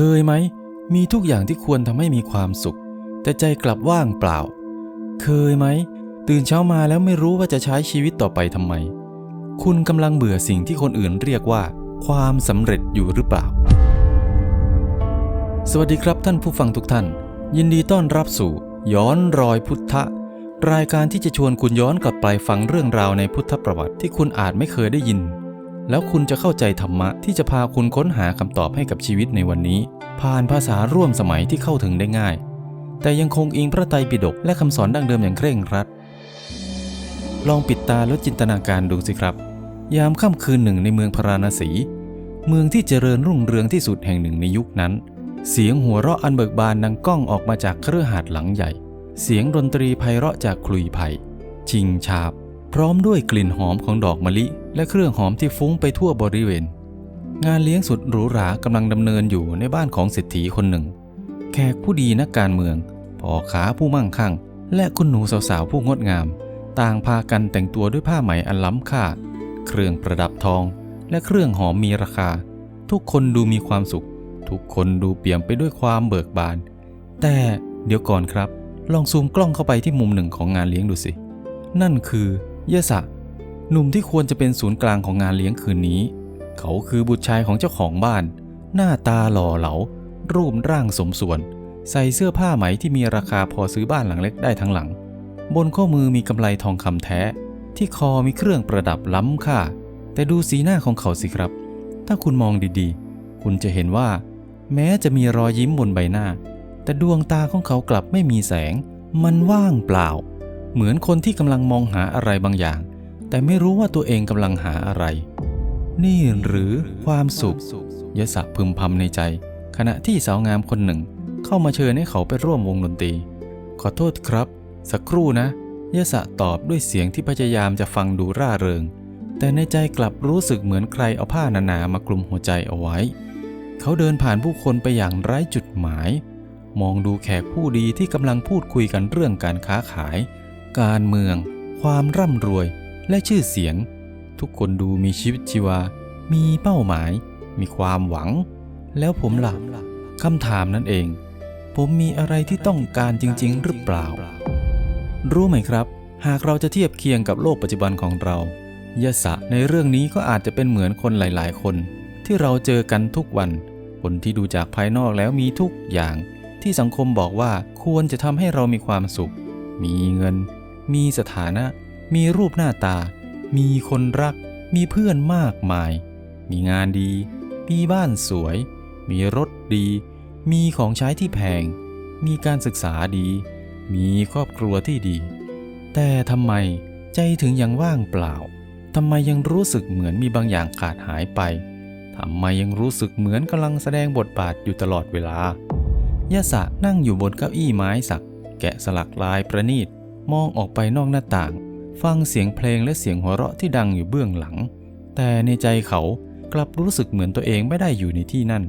เคยไหม มีทุกอย่างที่ควรทำให้มีความสุข แต่ใจกลับว่างเปล่า เคยไหม ตื่นเช้ามาแล้วไม่รู้ว่าจะใช้ชีวิตต่อไปทำไม คุณกำลังเบื่อสิ่งที่คนอื่นเรียกว่า ความสำเร็จอยู่หรือเปล่า สวัสดีครับท่านผู้ฟังทุกท่าน ยินดีต้อนรับสู่ ย้อนรอยพุทธะรายการที่จะชวนคุณย้อนกลับไปฟังเรื่องราวในพุทธประวัติที่คุณอาจไม่เคยได้ยิน แล้วคุณจะเข้าใจธรรมะที่จะพาคุณค้นหาคำตอบให้กับชีวิตในวันนี้ ผ่านภาษาร่วมสมัยที่เข้าถึงได้ง่าย แต่ยังคงอิงพระไตรปิฎกและคำสอนดั้งเดิมอย่างเคร่งครัด ลองปิดตาแล้วจินตนาการดูสิครับ ยามค่ำคืนหนึ่งในเมืองพาราณสี เมืองที่เจริญรุ่งเรืองที่สุดแห่งหนึ่งในยุคนั้น เสียงหัวเราะอันเบิกบานดังก้องออกมาจากเครือหาดหลังใหญ่ เสียงดนตรีไพเราะจากคลุยไผ่ชิงชาบ พร้อมด้วยกลิ่นหอมของดอกมะลิ และเครื่องหอมที่ฟุ้งไปทั่วบริเวณ งานเลี้ยงสุดหรูหรากำลังดำเนินอยู่ในบ้านของเศรษฐีคนหนึ่ง แขกผู้ดีนักการเมืองพ่อขาผู้มั่งคั่ง และคุณหนูสาวๆผู้งดงาม ต่างพากันแต่งตัวด้วยผ้าไหมอันล้ำค่า เครื่องประดับทอง และเครื่องหอมมีราคา ทุกคนดูมีความสุข ทุกคนดูเปี่ยมไปด้วยความเบิกบาน แต่เดี๋ยวก่อนครับ ลองซูมกล้องเข้าไปที่มุมหนึ่งของงานเลี้ยงดูสิ นั่นคือ เยสะหนุ่มที่ควรจะเป็นศูนย์กลางของงานเลี้ยงคืนนี้ เขาคือบุตรชายของเจ้าของบ้าน หน้าตาหล่อเหลา รูปร่างสมส่วน ใส่เสื้อผ้าไหมที่มีราคาพอซื้อบ้านหลังเล็กได้ทั้งหลัง บนข้อมือมีกำไลทองคำแท้ ที่คอมีเครื่องประดับล้ำค่า แต่ดูสีหน้าของเขาสิครับ ถ้าคุณมองดีๆ คุณจะเห็นว่า แม้จะมีรอยยิ้มบนใบหน้า แต่ดวงตาของเขากลับไม่มีแสง มันว่างเปล่า เหมือนคนที่กำลังมองหาอะไรบางอย่าง แต่ไม่รู้ว่าตัวเองกำลังหาอะไร นี่หรือความสุขยศพึมพำในใจ ขณะที่สาวงามคนหนึ่ง เข้ามาเชิญให้เขาไปร่วมวงดนตรี ขอโทษครับ สักครู่นะยศตอบด้วยเสียงที่พยายามจะฟังดูร่าเริง แต่ในใจกลับรู้สึกเหมือนใครเอาผ้าหนาๆมากลุ่มหัวใจเอาไว้ เขาเดินผ่านผู้คนไปอย่างไร้จุดหมาย มองดูแขกผู้ดีที่กำลังพูดคุยกันเรื่องการค้าขาย การเมือง ความร่ำรวยและชื่อเสียง ทุกคนดูมีชีวิตชีวา มีเป้าหมาย มีความหวัง แล้วผมล่ะคำถามนั่นเอง ผมมีอะไรที่ต้องการจริง ๆ หรือเปล่า รู้ไหมครับ หากเราจะเทียบเคียงกับโลกปัจจุบันของเรายศะในเรื่องนี้ก็อาจจะเป็นเหมือนคนหลาย ๆ คน ที่เราเจอกันทุกวัน คนที่ดูจากภายนอกแล้วมีทุกอย่าง ที่สังคมบอกว่าควรจะทำให้เรามีความสุข มีเงิน มีสถานะ มีรูปหน้าตา มีคนรัก มีเพื่อนมากมาย มีงานดี มีบ้านสวย มีรถดี มีของใช้ที่แพง มีการศึกษาดี มีครอบครัวที่ดี แต่ทำไมใจถึงยังว่างเปล่าทำไมยังรู้สึกเหมือนมีบางอย่างขาดหายไปทำไมยังรู้สึกเหมือนกำลังแสดงบทบาทอยู่ตลอดเวลายะสะนั่งอยู่บนเก้าอี้ไม้สัก แกะสลักลายประณีต มองออกไปนอกหน้าต่าง ฟังเสียงเพลงและเสียงหัวเราะที่ดังอยู่เบื้องหลัง แต่ในใจเขากลับรู้สึกเหมือนตัวเองไม่ได้อยู่ในที่นั่น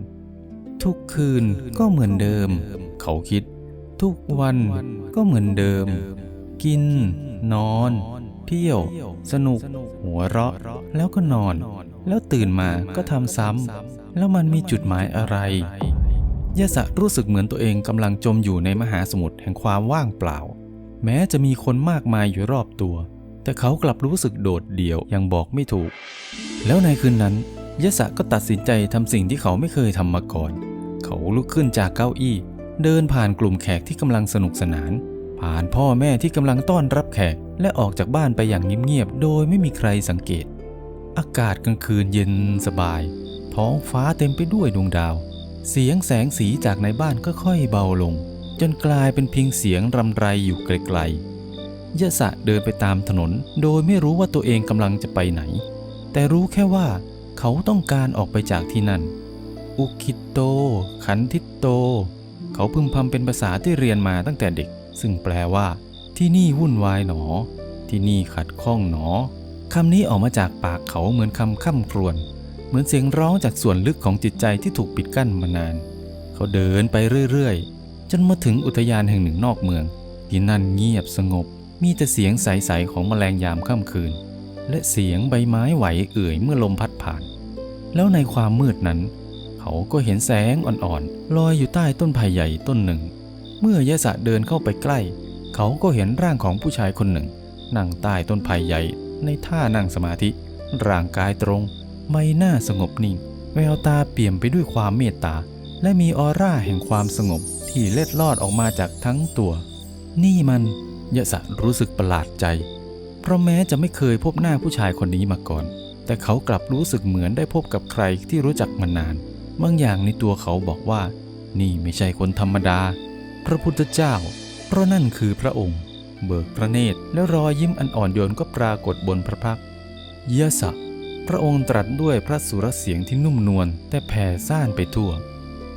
ทุกคืนก็เหมือนเดิม เขาคิด ทุกวันก็เหมือนเดิม กิน นอน เที่ยว สนุก หัวเราะ แล้วก็นอน แล้วตื่นมาก็ทำซ้ำแล้วมันมีจุดหมายอะไรยะสะรู้สึกเหมือนตัวเองกำลังจมอยู่ในมหาสมุทรแห่งความว่างเปล่า แม้จะมีคนมากมายอยู่รอบตัว แต่เขากลับรู้สึกโดดเดี่ยวยังบอกไม่ถูก แล้วในคืนนั้นยะสะก็ตัดสินใจทำสิ่งที่เขาไม่เคยทำมาก่อน เขาลุกขึ้นจากเก้าอี้ เดินผ่านกลุ่มแขกที่กำลังสนุกสนาน ผ่านพ่อแม่ที่กำลังต้อนรับแขก และออกจากบ้านไปอย่างเงียบๆ โดยไม่มีใครสังเกต อากาศกลางคืนเย็นสบาย ท้องฟ้าเต็มไปด้วยดวงดาว เสียงแสงสีจากในบ้านก็ค่อยเบาลง จนกลายเป็นเพียงเสียงรำไรอยู่ไกลๆยะสะเดินไปตามถนน โดยไม่รู้ว่าตัวเองกำลังจะไปไหน แต่รู้แค่ว่าเขาต้องการออกไปจากที่นั่น อุคิโต ขันทิตโต เขาพึมพำเป็นภาษาที่เรียนมาตั้งแต่เด็ก ซึ่งแปลว่า ที่นี่วุ่นวายหนอ ที่นี่ขัดข้องหนอคำนี้ออกมาจากปากเขาเหมือนคำค่ำครวญเหมือนเสียงร้องจากส่วนลึกของจิตใจที่ถูกปิดกั้นมานาน เขาเดินไปเรื่อยๆ จนมาถึงอุทยานแห่งหนึ่งนอกเมือง ที่นั่นเงียบสงบ มีแต่เสียงใสๆของแมลงยามค่ำคืน และเสียงใบไม้ไหวเอื่อยเมื่อลมพัดผ่าน แล้วในความมืดนั้น เขาก็เห็นแสงอ่อนๆลอยอยู่ใต้ต้นไผ่ใหญ่ต้นหนึ่ง เมื่อยะสะเดินเข้าไปใกล้ เขาก็เห็นร่างของผู้ชายคนหนึ่ง นั่งใต้ต้นไผ่ใหญ่ ในท่านั่งสมาธิ ร่างกายตรง ใบหน้าสงบนิ่ง แววตาเปี่ยมไปด้วยความเมตตา และมีออร่าแห่งความสงบ ที่เล็ดลอดออกมาจากทั้งตัว นี่มันยะสะรู้สึกประหลาดใจ เพราะแม้จะไม่เคยพบหน้าผู้ชายคนนี้มาก่อน แต่เขากลับรู้สึกเหมือนได้พบกับใครที่รู้จักมานาน บางอย่างในตัวเขาบอกว่า นี่ไม่ใช่คนธรรมดา พระพุทธเจ้า เพราะนั่นคือพระองค์ เบิกพระเนตรแล้วรอยยิ้มอันอ่อนโยนก็ปรากฏบนพระพักยะสะพระองค์ตรัสด้วยพระสุรเสียงที่นุ่มนวลแต่แผ่ซ่านไปทั่ว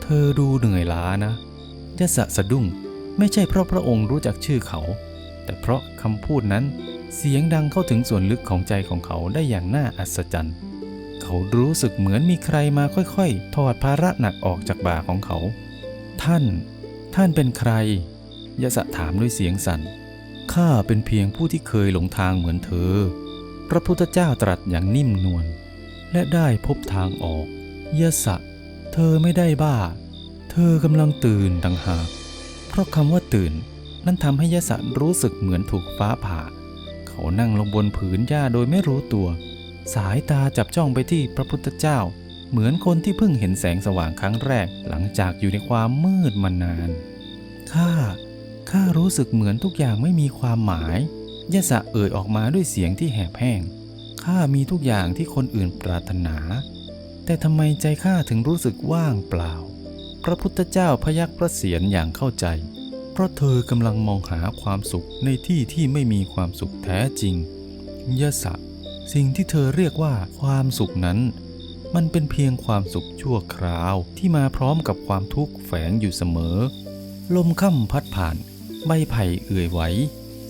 เธอดูเหนื่อยล้านะ ยะสะสะดุ้งไม่ใช่เพราะพระองค์รู้จักชื่อเขา แต่เพราะคำพูดนั้นเสียงดังเข้าถึงส่วนลึกของใจของเขาได้อย่างน่าอัศจรรย์ เขารู้สึกเหมือนมีใครมาค่อยๆ ถอดภาระหนักออกจากบ่าของเขา ท่าน ท่านเป็นใคร ยะสะถามด้วยเสียงสั่น ข้าเป็นเพียงผู้ที่เคยหลงทางเหมือนเธอ พระพุทธเจ้าตรัสอย่างนิ่มนวล และได้พบทางออก ยะสะ เธอไม่ได้บ้า เธอกำลังตื่นต่างหาก เพราะคำว่าตื่นนั้นทำให้ยะสะรู้สึกเหมือนถูกฟ้าผ่า เขานั่งลงบนผืนหญ้าโดยไม่รู้ตัว สายตาจับจ้องไปที่พระพุทธเจ้า เหมือนคนที่เพิ่งเห็นแสงสว่างครั้งแรกหลังจากอยู่ในความมืดมานาน ข้า ข้ารู้สึกเหมือนทุกอย่างไม่มีความหมาย ยะสะเอ่ยออกมาด้วยเสียงที่แหบแห้ง ข้ามีทุกอย่างที่คนอื่นปรารถนา แต่ทำไมใจข้าถึงรู้สึกว่างเปล่า พระพุทธเจ้าพยักพระเสียรอย่างเข้าใจ เพราะเธอกำลังมองหาความสุขในที่ที่ไม่มีความสุขแท้จริงยะสะ สิ่งที่เธอเรียกว่าความสุขนั้น มันเป็นเพียงความสุขชั่วคราวที่มาพร้อมกับความทุกข์แฝงอยู่เสมอ ลมค่ำพัดผ่าน ใบไผ่เอื่อยไหว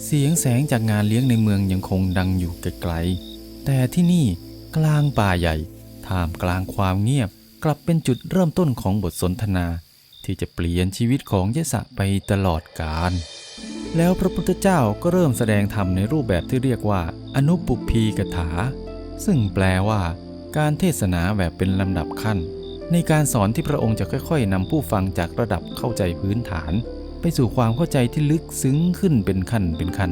เสียงแสงจากงานเลี้ยงในเมืองยังคงดังอยู่ไกลๆแต่ที่นี่กลางป่าใหญ่ท่ามกลางความเงียบ กลับเป็นจุดเริ่มต้นของบทสนทนาที่จะเปลี่ยนชีวิตของยะสะไปตลอดกาลแล้วพระพุทธเจ้าก็เริ่มแสดงธรรมในรูปแบบที่เรียกว่า อนุปุพพีกถา ซึ่งแปลว่าการเทศนาแบบเป็นลำดับขั้น ในการสอนที่พระองค์จะค่อยๆนำผู้ฟังจากระดับเข้าใจพื้นฐาน ไปสู่ความเข้าใจที่ลึกซึ้งขึ้นเป็นขั้นเป็นขั้น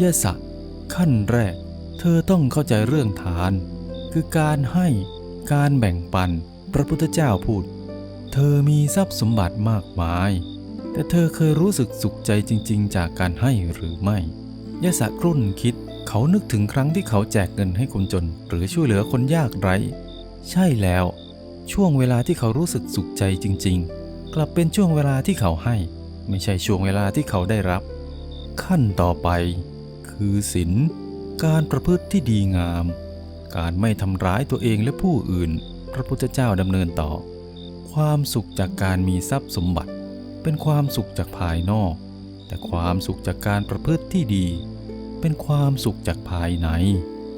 ยะสะ ขั้นแรก เธอต้องเข้าใจเรื่องทาน คือการให้การแบ่งปัน พระพุทธเจ้าพูด เธอมีทรัพย์สมบัติมากมาย แต่เธอเคยรู้สึกสุขใจจริง ๆ จากการให้หรือไม่ยะสะครุ่นคิดเขานึกถึงครั้งที่เขาแจกเงินให้คนจน หรือช่วยเหลือคนยากไร้ ใช่แล้ว ช่วงเวลาที่เขารู้สึกสุขใจจริง ๆ กลับเป็นช่วงเวลาที่เขาให้ ไม่ใช่ช่วงเวลาที่เขาได้รับ ขั้นต่อไป คือศีลการประพฤติที่ดีงาม การไม่ทำร้ายตัวเองและผู้อื่น ระพุทธเจ้าดำเนินต่อ ความสุขจากการมีทรัพย์สมบัติ เป็นความสุขจากภายนอก แต่ความสุขจากการประพฤติที่ดี เป็นความสุขจากภายใน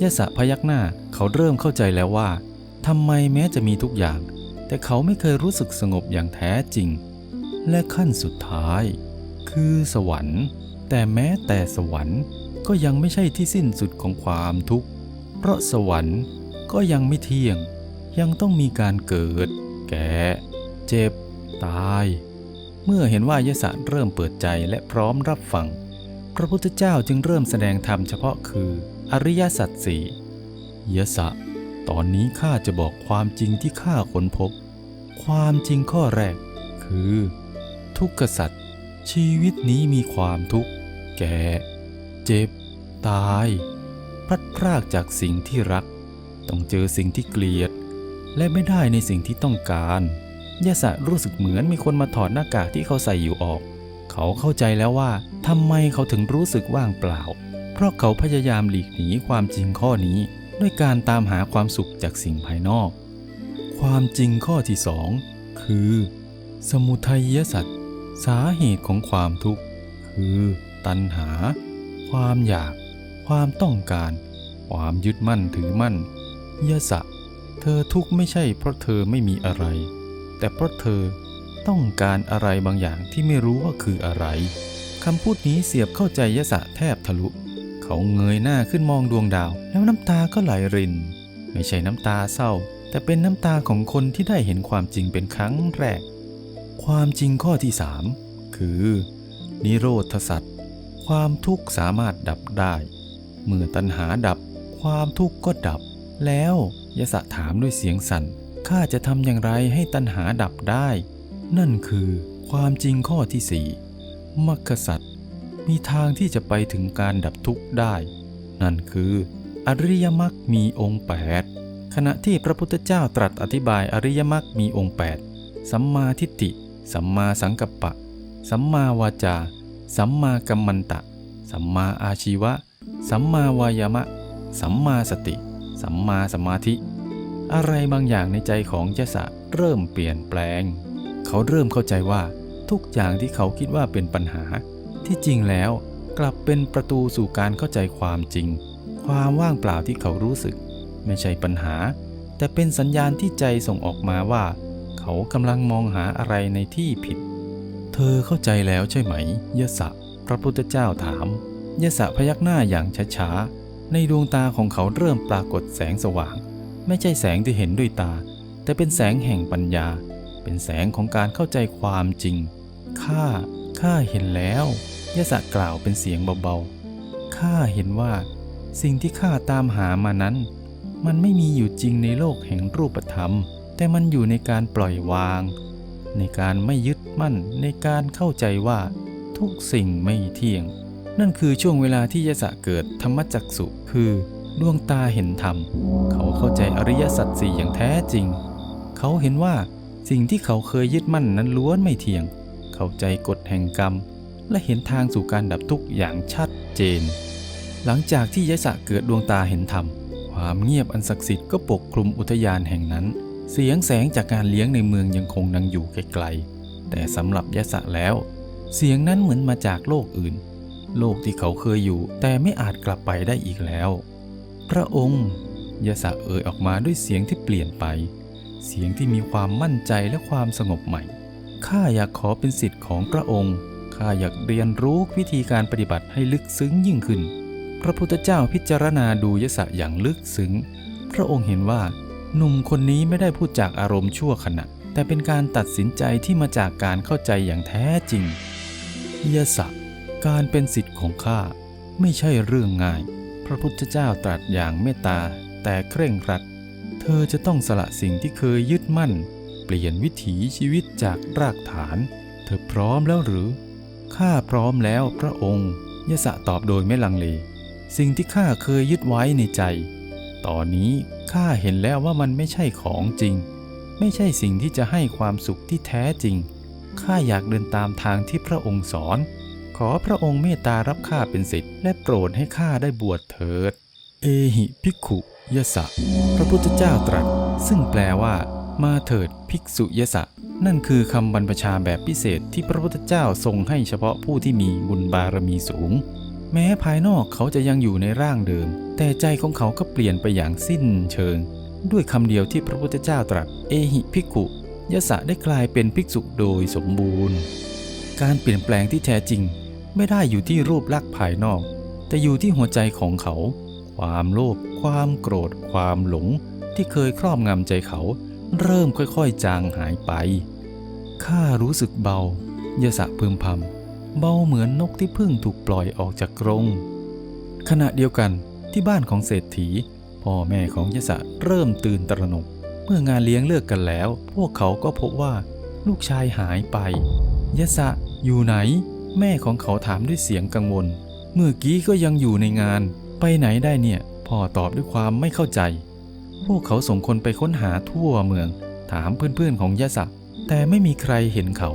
ยะสะพยักหน้าเขาเริ่มเข้าใจแล้วว่าทำไมแม้จะมีทุกอย่าง แต่เขาไม่เคยรู้สึกสงบอย่างแท้จริง และขั้นสุดท้าย คือสวรรค์ แต่แม้แต่สวรรค์ก็ยังไม่ใช่ที่สิ้นสุดของความทุกข์ เพราะสวรรค์ก็ยังไม่เที่ยง ยังต้องมีการเกิด แก่ เจ็บ ตาย เมื่อเห็นว่ายะสะเริ่มเปิดใจและพร้อมรับฟัง พระพุทธเจ้าจึงเริ่มแสดงธรรมเฉพาะคือ อริยสัจสี่ยะสะตอนนี้ข้าจะบอกความจริงที่ข้าค้นพบ ความจริงข้อแรก คือ ทุกขสัจชีวิตนี้มีความทุกข์ แก่ เจ็บ ตาย พลัดพรากจากสิ่งที่รัก ต้องเจอสิ่งที่เกลียด และไม่ได้ในสิ่งที่ต้องการยะสะรู้สึกเหมือนมีคนมาถอดหน้ากากที่เขาใส่อยู่ออก เขาเข้าใจแล้วว่าทำไมเขาถึงรู้สึกว่างเปล่า เพราะเขาพยายามหลีกหนีความจริงข้อนี้ ด้วยการตามหาความสุขจากสิ่งภายนอก ความจริงข้อที่สองคือ สมุทัยสัตว์สาเหตุของความทุกข์ คือ ตัณหา ความอยาก ความต้องการ ความยึดมั่นถือมั่นยะสะ เธอทุกข์ไม่ใช่เพราะเธอไม่มีอะไร แต่เพราะเธอต้องการอะไรบางอย่างที่ไม่รู้ว่าคืออะไรคำพูดนี้เสียบเข้าใจยะสะแทบทะลุ เขาเงยหน้าขึ้นมองดวงดาว แล้วน้ำตาก็ไหลริน ไม่ใช่น้ำตาเศร้า แต่เป็นน้ำตาของคนที่ได้เห็นความจริงเป็นครั้งแรก ความจริงข้อที่สามคือ นิโรธสัตว์ความทุกข์สามารถดับได้ เมื่อตัณหาดับ ความทุกข์ก็ดับ แล้ว ยสะถามด้วยเสียงสั่น ข้าจะทำอย่างไรให้ตัณหาดับได้ นั่นคือความจริงข้อที่สี่มรรคสัตว์มีทางที่จะไปถึงการดับทุกข์ได้ นั่นคืออริยมรรคมีองค์8ขณะที่พระพุทธเจ้าตรัสอธิบายอริยมรรคมีองค์8สัมมาทิฏฐิ สัมมาสังกัปปะ สัมมาวาจา สัมมากัมมันตะ สัมมาอาชีวะ สัมมาวายามะ สัมมาสติ สัมมาสมาธิ อะไรบางอย่างในใจของยะสะเริ่มเปลี่ยนแปลง เขาเริ่มเข้าใจว่าทุกอย่างที่เขาคิดว่าเป็นปัญหา ที่จริงแล้วกลับเป็นประตูสู่การเข้าใจความจริง ความว่างเปล่าที่เขารู้สึก ไม่ใช่ปัญหา แต่เป็นสัญญาณที่ใจส่งออกมาว่า เขากำลังมองหาอะไรในที่ผิด เธอเข้าใจแล้วใช่ไหมยะสะ พระพุทธเจ้าถามยะสะพยักหน้าอย่างช้าๆ ในดวงตาของเขาเริ่มปรากฏแสงสว่าง ไม่ใช่แสงที่เห็นด้วยตา แต่เป็นแสงแห่งปัญญา เป็นแสงของการเข้าใจความจริง ข้า ข้าเห็นแล้วยะสะกล่าวเป็นเสียงเบาๆ ข้าเห็นว่า สิ่งที่ข้าตามหามานั้น มันไม่มีอยู่จริงในโลกแห่งรูปธรรม แต่มันอยู่ในการปล่อยวาง ในการไม่ยึดมั่นในการเข้าใจว่า ทุกสิ่งไม่เที่ยง นั่นคือช่วงเวลาที่ยะสะเกิดธรรมจักสุคือดวงตาเห็นธรรม เขาเข้าใจอริยสัจสี่อย่างแท้จริง เขาเห็นว่าสิ่งที่เขาเคยยึดมั่นนั้นล้วนไม่เที่ยง เข้าใจกฎแห่งกรรม และเห็นทางสู่การดับทุกข์อย่างชัดเจน หลังจากที่ยะสะเกิดดวงตาเห็นธรรม ความเงียบอันศักดิ์สิทธิ์ก็ปกคลุมอุทยานแห่งนั้น เสียงแสงจากการเลี้ยงในเมืองยังคงดังอยู่ไกลๆแต่สำหรับยะสะแล้ว เสียงนั้นเหมือนมาจากโลกอื่น โลกที่เขาเคยอยู่แต่ไม่อาจกลับไปได้อีกแล้ว พระองค์ยะสะเอ่ยออกมาด้วยเสียงที่เปลี่ยนไป เสียงที่มีความมั่นใจและความสงบใหม่ข้าอยากขอเป็นสิทธิ์ของพระองค์ข้าอยากเรียนรู้วิธีการปฏิบัติให้ลึกซึ้งยิ่งขึ้น พระพุทธเจ้าพิจารณาดูยศะอย่างลึกซึ้ง พระองค์เห็นว่า หนุ่มคนนี้ไม่ได้พูดจากอารมณ์ชั่วขณะ แต่เป็นการตัดสินใจที่มาจากการเข้าใจอย่างแท้จริงยศะ การเป็นสิทธิ์ของข้าไม่ใช่เรื่องง่าย พระพุทธเจ้าตรัสอย่างเมตตาแต่เคร่งครัด เธอจะต้องสละสิ่งที่เคยยึดมั่น เปลี่ยนวิถีชีวิตจากรากฐาน เธอพร้อมแล้วหรือ ข้าพร้อมแล้วพระองค์ยะสะตอบโดยไม่ลังเล สิ่งที่ข้าเคยยึดไว้ในใจ ตอนนี้ข้าเห็นแล้วว่ามันไม่ใช่ของจริง ไม่ใช่สิ่งที่จะให้ความสุขที่แท้จริง ข้าอยากเดินตามทางที่พระองค์สอน ขอพระองค์เมตตารับข้าเป็นศิษย์และโปรดให้ข้าได้บวชเถิด เอหิภิกขุยสะ พระพุทธเจ้าตรัส ซึ่งแปลว่า มาเถิดภิกษุยสะ นั่นคือคำบรรพชาแบบพิเศษที่พระพุทธเจ้าทรงให้เฉพาะผู้ที่มีบุญบารมีสูง แม้ภายนอกเขาจะยังอยู่ในร่างเดิม แต่ใจของเขาก็เปลี่ยนไปอย่างสิ้นเชิง ด้วยคำเดียวที่พระพุทธเจ้าตรัส เอหิภิกขุยสะได้กลายเป็นภิกษุโดยสมบูรณ์ การเปลี่ยนแปลงที่แท้จริง ไม่ได้อยู่ที่รูปลักษณ์ภายนอก แต่อยู่ที่หัวใจของเขา ความโลภความโกรธ ความหลงที่เคยครอบงำใจเขา เริ่มค่อยๆจางหายไปข้ารู้สึกเบายะสะพึมพำเบาเหมือนนกที่เพิ่งถูกปล่อยออกจากกรง ขณะเดียวกันที่บ้านของเศรษฐี พ่อแม่ของยะสะเริ่มตื่นตระหนก เมื่องานเลี้ยงเลิกกันแล้ว พวกเขาก็พบว่าลูกชายหายไปยะสะอยู่ไหน แม่ของเขาถามด้วยเสียงกังวล เมื่อกี้ก็ยังอยู่ในงาน ไปไหนได้เนี่ย พ่อตอบด้วยความไม่เข้าใจ พวกเขาส่งคนไปค้นหาทั่วเมือง ถามเพื่อนๆของยะสะแต่ไม่มีใครเห็นเขา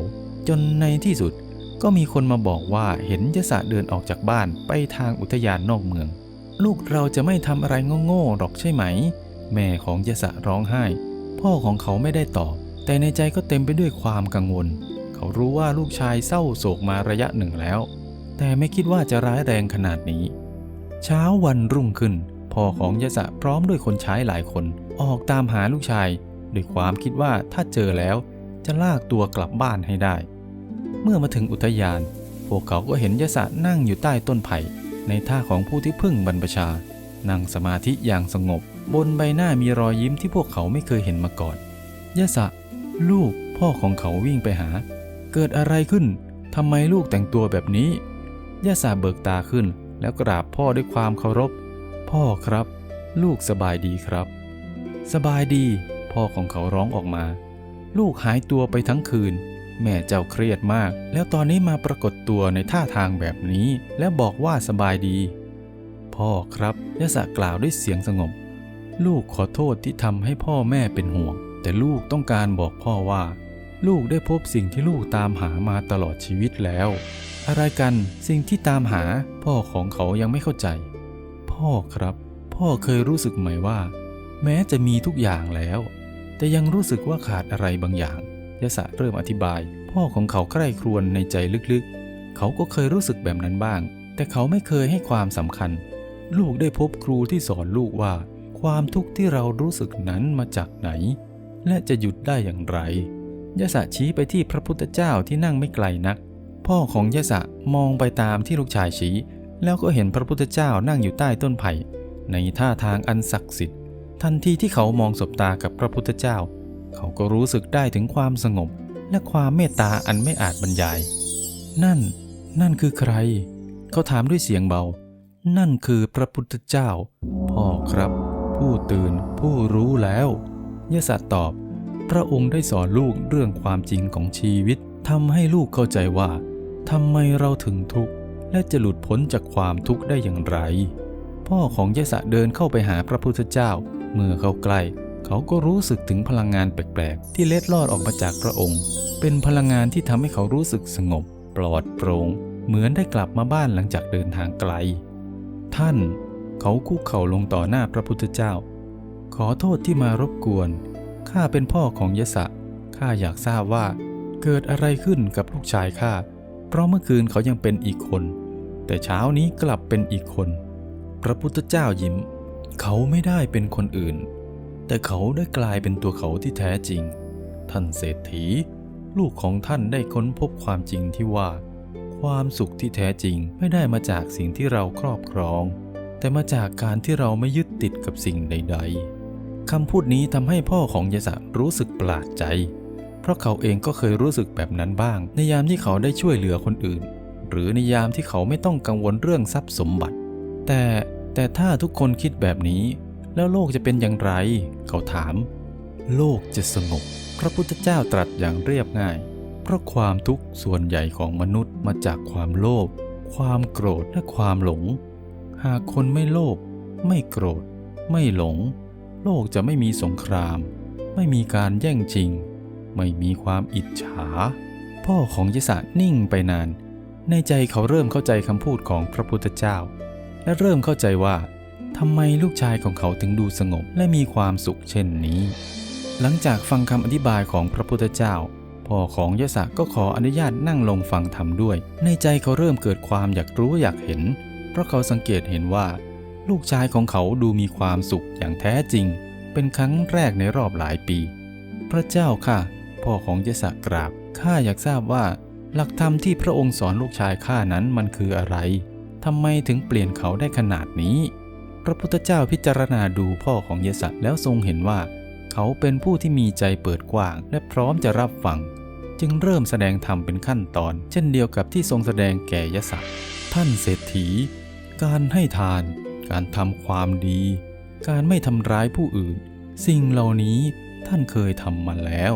จนในที่สุด ก็มีคนมาบอกว่าเห็นยะสะเดินออกจากบ้านไปทางอุทยานนอกเมือง ลูกเราจะไม่ทำอะไรโง่ๆหรอกใช่ไหม แม่ของยะสะร้องไห้ พ่อของเขาไม่ได้ตอบ แต่ในใจก็เต็มไปด้วยความกังวล เขารู้ว่าลูกชายเศร้าโศกมาระยะหนึ่งแล้ว แต่ไม่คิดว่าจะร้ายแรงขนาดนี้ เช้าวันรุ่งขึ้นพ่อของยะสะพร้อมด้วยคนใช้หลายคนออกตามหาลูกชายด้วยความคิดว่าถ้าเจอแล้วจะลากตัวกลับบ้านให้ได้ เมื่อมาถึงอุทยาน พวกเขาก็เห็นยะสะนั่งอยู่ใต้ต้นไผ่ ในท่าของผู้ที่พึ่งบรรพชา นั่งสมาธิอย่างสงบ บนใบหน้ามีรอยยิ้มที่พวกเขาไม่เคยเห็นมาก่อนยะสะ ลูกพ่อของเขาวิ่งไปหา เกิดอะไรขึ้นทำไมลูกแต่งตัวแบบนี้ยะสะเบิกตาขึ้นแล้วกราบพ่อด้วยความเคารพ พ่อครับ ลูกสบายดีครับ สบายดี พ่อของเขาร้องออกมา ลูกหายตัวไปทั้งคืน แม่เจ้าเครียดมาก แล้วตอนนี้มาปรากฏตัวในท่าทางแบบนี้ และบอกว่าสบายดี พ่อครับยะสะกล่าวด้วยเสียงสงบ ลูกขอโทษที่ทำให้พ่อแม่เป็นห่วง แต่ลูกต้องการบอกพ่อว่า ลูกได้พบสิ่งที่ลูกตามหามาตลอดชีวิตแล้ว อะไรกันสิ่งที่ตามหาพ่อของเขายังไม่เข้าใจ พ่อครับ พ่อเคยรู้สึกไหมว่า แม้จะมีทุกอย่างแล้ว แต่ยังรู้สึกว่าขาดอะไรบางอย่างยะสะเริ่มอธิบาย พ่อของเขาใคร่ครวญในใจลึกๆ เขาก็เคยรู้สึกแบบนั้นบ้าง แต่เขาไม่เคยให้ความสำคัญ ลูกได้พบครูที่สอนลูกว่า ความทุกข์ที่เรารู้สึกนั้นมาจากไหน และจะหยุดได้อย่างไร ยะสะชี้ไปที่พระพุทธเจ้าที่นั่งไม่ไกลนัก พ่อของยะสะมองไปตามที่ลูกชายชี้ แล้วก็เห็นพระพุทธเจ้านั่งอยู่ใต้ต้นไผ่ในท่าทางอันศักดิ์สิทธิ์ ทันทีที่เขามองสบตากับพระพุทธเจ้า เขาก็รู้สึกได้ถึงความสงบ และความเมตตาอันไม่อาจบรรยาย นั่น นั่นคือใคร เขาถามด้วยเสียงเบา นั่นคือพระพุทธเจ้า พ่อครับ ผู้ตื่นผู้รู้แล้วยะสะตอบ ระองค์ได้สอนลูกเรื่องความจริงของชีวิตทำให้ลูกเข้าใจว่าทำไมเราถึงทุกข์และจะหลุดพ้นจากความทุกข์ได้อย่างไร พ่อของยะสะเดินเข้าไปหาพระพุทธเจ้า เมื่อเข้าใกล้ เขาก็รู้สึกถึงพลังงานแปลกๆ ที่เล็ดลอดออกมาจากพระองค์ เป็นพลังงานที่ทำให้เขารู้สึกสงบ ปลอดโปร่งเหมือนได้กลับมาบ้านหลังจากเดินทางไกล ท่าน เขาคุกเข่าลงต่อหน้าพระพุทธเจ้า ขอโทษที่มารบกวน ข้าเป็นพ่อของยะสะข้าอยากทราบว่า เกิดอะไรขึ้นกับลูกชายข้า เพราะเมื่อคืนเขายังเป็นอีกคน แต่เช้านี้กลับเป็นอีกคน พระพุทธเจ้ายิ้ม เขาไม่ได้เป็นคนอื่น แต่เขาได้กลายเป็นตัวเขาที่แท้จริง ท่านเศรษฐี ลูกของท่านได้ค้นพบความจริงที่ว่า ความสุขที่แท้จริงไม่ได้มาจากสิ่งที่เราครอบครอง แต่มาจากการที่เราไม่ยึดติดกับสิ่งใด ๆ คำพูดนี้ทำให้พ่อของยศะรู้สึกประหลาดใจ เพราะเขาเองก็เคยรู้สึกแบบนั้นบ้าง ในยามที่เขาได้ช่วยเหลือคนอื่น หรือในยามที่เขาไม่ต้องกังวลเรื่องทรัพย์สมบัติ แต่แต่ถ้าทุกคนคิดแบบนี้ แล้วโลกจะเป็นอย่างไร เขาถาม โลกจะสงบพระพุทธเจ้าตรัสอย่างเรียบง่าย เพราะความทุกข์ส่วนใหญ่ของมนุษย์มาจากความโลภความโกรธและความหลง หากคนไม่โลภไม่โกรธ ไม่หลง โลกจะไม่มีสงคราม ไม่มีการแย่งชิง ไม่มีความอิจฉา พ่อของยศะนิ่งไปนาน ในใจเขาเริ่มเข้าใจคำพูดของพระพุทธเจ้า และเริ่มเข้าใจว่าทำไมลูกชายของเขาถึงดูสงบและมีความสุขเช่นนี้ หลังจากฟังคำอธิบายของพระพุทธเจ้า พ่อของยศะก็ขออนุญาตนั่งลงฟังธรรมด้วย ในใจเขาเริ่มเกิดความอยากรู้อยากเห็น เพราะเขาสังเกตเห็นว่า ลูกชายของเขาดูมีความสุขอย่างแท้จริง เป็นครั้งแรกในรอบหลายปี พระเจ้าค่ะ พ่อของยศะกราบข้าอยากทราบว่า หลักธรรมที่พระองค์สอนลูกชายข้านั้นมันคืออะไรทำไมถึงเปลี่ยนเขาได้ขนาดนี้ พระพุทธเจ้าพิจารณาดูพ่อของเยสะแล้วทรงเห็นว่า เขาเป็นผู้ที่มีใจเปิดกว้างและพร้อมจะรับฟัง จึงเริ่มแสดงธรรมเป็นขั้นตอน เช่นเดียวกับที่ทรงแสดงแก่ยศะท่านเศรษฐี การให้ทาน การทำความดี การไม่ทำร้ายผู้อื่น สิ่งเหล่านี้ท่านเคยทำมาแล้ว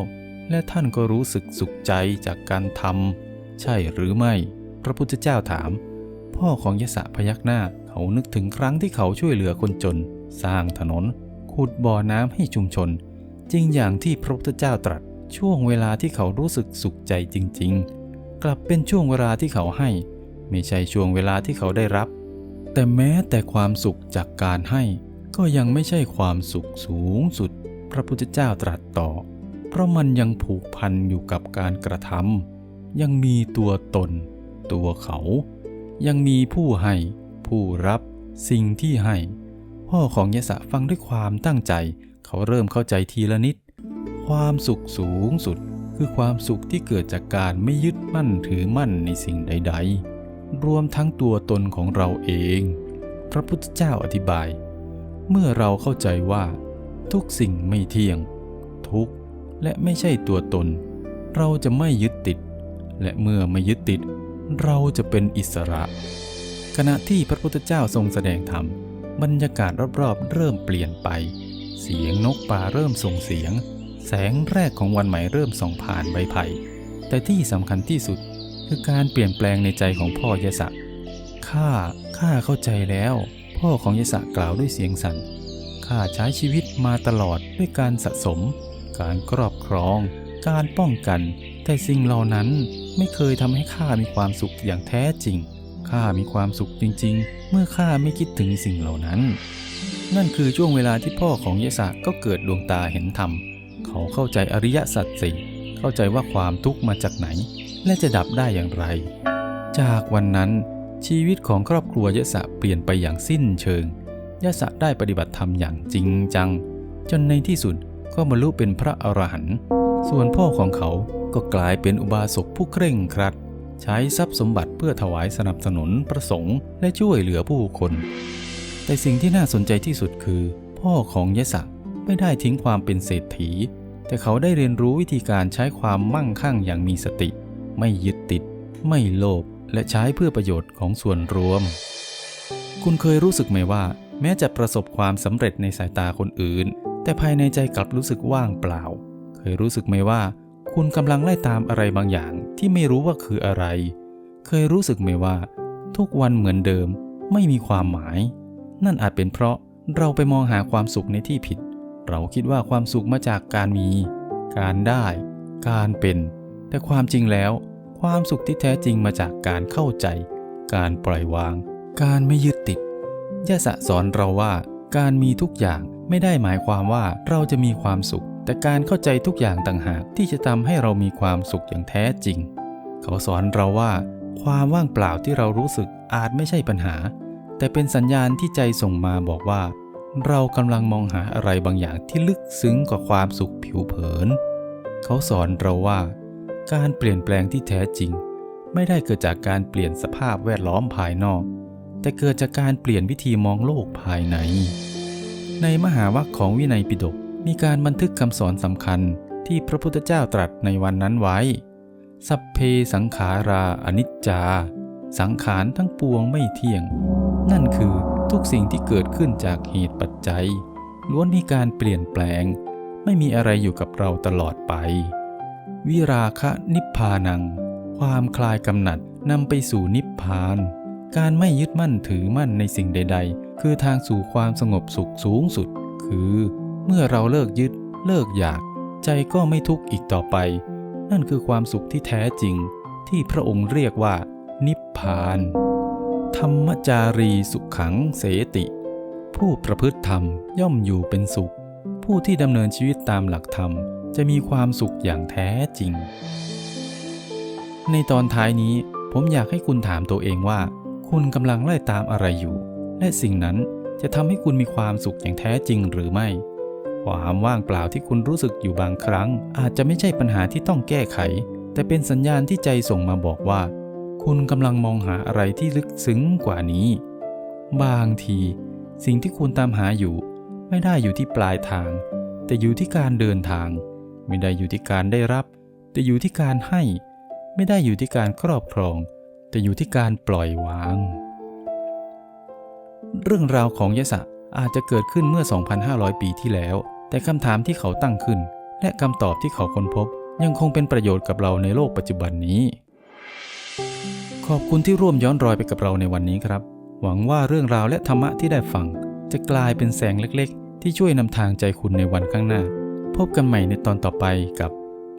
และท่านก็รู้สึกสุขใจจากการทำใช่หรือไม่ พระพุทธเจ้าถาม พ่อของยศะพยักหน้าเขานึกถึงครั้งที่เขาช่วยเหลือคนจน สร้างถนน ขุดบ่อน้ำให้ชุมชน จริงอย่างที่พระพุทธเจ้าตรัสช่วงเวลาที่เขารู้สึกสุขใจจริง ๆ กลับเป็นช่วงเวลาที่เขาให้ ไม่ใช่ช่วงเวลาที่เขาได้รับ แต่แม้แต่ความสุขจากการให้ก็ยังไม่ใช่ความสุขสูงสุด พระพุทธเจ้าตรัสต่อ เพราะมันยังผูกพันอยู่กับการกระทำยังมีตัวตน ตัวเขา ยังมีผู้ให้ ผู้รับ สิ่งที่ให้ พ่อของยศะฟังด้วยความตั้งใจ เขาเริ่มเข้าใจทีละนิด ความสุขสูงสุดคือความสุขที่เกิดจากการไม่ยึดมั่นถือมั่นในสิ่งใด ๆ รวมทั้งตัวตนของเราเอง พระพุทธเจ้าอธิบาย เมื่อเราเข้าใจว่า ทุกสิ่งไม่เที่ยง ทุกและไม่ใช่ตัวตน เราจะไม่ยึดติด และเมื่อไม่ยึดติด เราจะเป็นอิสระ ขณะที่พระพุทธเจ้าทรงแสดงธรรมบรรยากาศรอบๆเริ่มเปลี่ยนไป เสียงนกป่าเริ่มส่งเสียง แสงแรกของวันใหม่เริ่มส่องผ่านใบไผ่แต่ที่สำคัญที่สุด คือการเปลี่ยนแปลงในใจของพ่อยศะข้าข้าเข้าใจแล้ว พ่อของยศะกล่าวด้วยเสียงสั่นข้าใช้ชีวิตมาตลอดด้วยการสะสม การครอบครอง การป้องกัน แต่สิ่งเหล่านั้นไม่เคยทำให้ข้ามีความสุขอย่างแท้จริงข้ามีความสุขจริง ๆ เมื่อข้าไม่คิดถึงสิ่งเหล่านั้น นั่นคือช่วงเวลาที่พ่อของยศะก็เกิดดวงตาเห็นธรรม เขาเข้าใจอริยสัจสี่ เข้าใจว่าความทุกข์มาจากไหน และจะดับได้อย่างไร จากวันนั้นชีวิตของครอบครัวยศะเปลี่ยนไปอย่างสิ้นเชิงยศะได้ปฏิบัติธรรมอย่างจริงจัง จนในที่สุดก็บรรลุเป็นพระอรหันต์ส่วนพ่อของเขาก็กลายเป็นอุบาสกผู้เคร่งครัด ใช้ทรัพย์สมบัติเพื่อถวายสนับสนุนประสงค์และช่วยเหลือผู้คน แต่สิ่งที่น่าสนใจที่สุดคือ พ่อของยศะไม่ได้ทิ้งความเป็นเศรษฐี แต่เขาได้เรียนรู้วิธีการใช้ความมั่งคั่งอย่างมีสติ ไม่ยึดติด ไม่โลภและใช้เพื่อประโยชน์ของส่วนรวม คุณเคยรู้สึกไหมว่า แม้จะประสบความสำเร็จในสายตาคนอื่น แต่ภายในใจกลับรู้สึกว่างเปล่า เคยรู้สึกไหมว่า คุณกำลังไล่ตามอะไรบางอย่างที่ไม่รู้ว่าคืออะไร เคยรู้สึกไหมว่า ทุกวันเหมือนเดิม ไม่มีความหมาย นั่นอาจเป็นเพราะเราไปมองหาความสุขในที่ผิด เราคิดว่าความสุขมาจากการมี การได้ การเป็น แต่ความจริงแล้ว ความสุขที่แท้จริงมาจากการเข้าใจ การปล่อยวาง การไม่ยึดติดยะสะสอนเราว่า การมีทุกอย่างไม่ได้หมายความว่าเราจะมีความสุข แต่การเข้าใจทุกอย่างต่างหากที่จะทำให้เรามีความสุขอย่างแท้จริง เขาสอนเราว่า ความว่างเปล่าที่เรารู้สึกอาจไม่ใช่ปัญหา แต่เป็นสัญญาณที่ใจส่งมาบอกว่า เรากำลังมองหาอะไรบางอย่างที่ลึกซึ้งกว่าความสุขผิวเผิน เขาสอนเราว่า การเปลี่ยนแปลงที่แท้จริง ไม่ได้เกิดจากการเปลี่ยนสภาพแวดล้อมภายนอก แต่เกิดจากการเปลี่ยนวิธีมองโลกภายใน ในมหาวรรคของวินัยปิฎกมีการบันทึกคำสอนสำคัญที่พระพุทธเจ้าตรัสในวันนั้นไว้ สัพเพสังขาราอนิจจา สังขารทั้งปวงไม่เที่ยง นั่นคือ ทุกสิ่งที่เกิดขึ้นจากเหตุปัจจัย ล้วนมีการเปลี่ยนแปลง ไม่มีอะไรอยู่กับเราตลอดไป วิราคะนิพพานัง ความคลายกำหนัดนำไปสู่นิพพาน การไม่ยึดมั่นถือมั่นในสิ่งใด ๆ คือทางสู่ความสงบสุขสูงสุด คือ เมื่อเราเลิกยึด เลิกอยาก ใจก็ไม่ทุกข์อีกต่อไป นั่นคือความสุขที่แท้จริง ที่พระองค์เรียกว่า นิพพาน ธรรมจารีสุขขังเสติ ผู้ประพฤติธรรมย่อมอยู่เป็นสุข ผู้ที่ดำเนินชีวิตตามหลักธรรมจะมีความสุขอย่างแท้จริง ในตอนท้ายนี้ผมอยากให้คุณถามตัวเองว่า คุณกำลังไล่ตามอะไรอยู่ และสิ่งนั้นจะทำให้คุณมีความสุขอย่างแท้จริงหรือไม่ ความว่างเปล่าที่คุณรู้สึกอยู่บางครั้ง อาจจะไม่ใช่ปัญหาที่ต้องแก้ไข แต่เป็นสัญญาณที่ใจส่งมาบอกว่า คุณกำลังมองหาอะไรที่ลึกซึ้งกว่านี้ บางที สิ่งที่คุณตามหาอยู่ ไม่ได้อยู่ที่ปลายทาง แต่อยู่ที่การเดินทาง ไม่ได้อยู่ที่การได้รับ แต่อยู่ที่การให้ ไม่ได้อยู่ที่การครอบครอง แต่อยู่ที่การปล่อยวาง เรื่องราวของยศะอาจจะเกิดขึ้นเมื่อ 2,500 ปีที่แล้ว แต่คำถามที่เขาตั้งขึ้น และคำตอบที่เขาค้นพบ ยังคงเป็นประโยชน์กับเราในโลกปัจจุบันนี้ ขอบคุณที่ร่วมย้อนรอยไปกับเราในวันนี้ครับ หวังว่าเรื่องราวและธรรมะที่ได้ฟัง จะกลายเป็นแสงเล็กๆ ที่ช่วยนำทางใจคุณในวันข้างหน้า พบกันใหม่ในตอนต่อไปกับ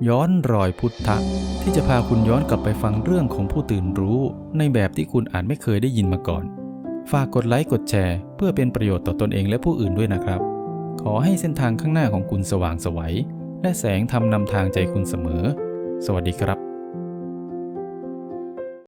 ย้อนรอยพุทธะที่จะพาคุณย้อนกลับไปฟังเรื่องของผู้ตื่นรู้ ในแบบที่คุณอาจไม่เคยได้ยินมาก่อน ฝากกดไลค์กดแชร์ เพื่อเป็นประโยชน์ต่อตนเองและผู้อื่นด้วยนะครับ ขอให้เส้นทางข้างหน้าของคุณสว่างไสวัยและแสงธรรมนำทางใจคุณเสมอ สวัสดีครับ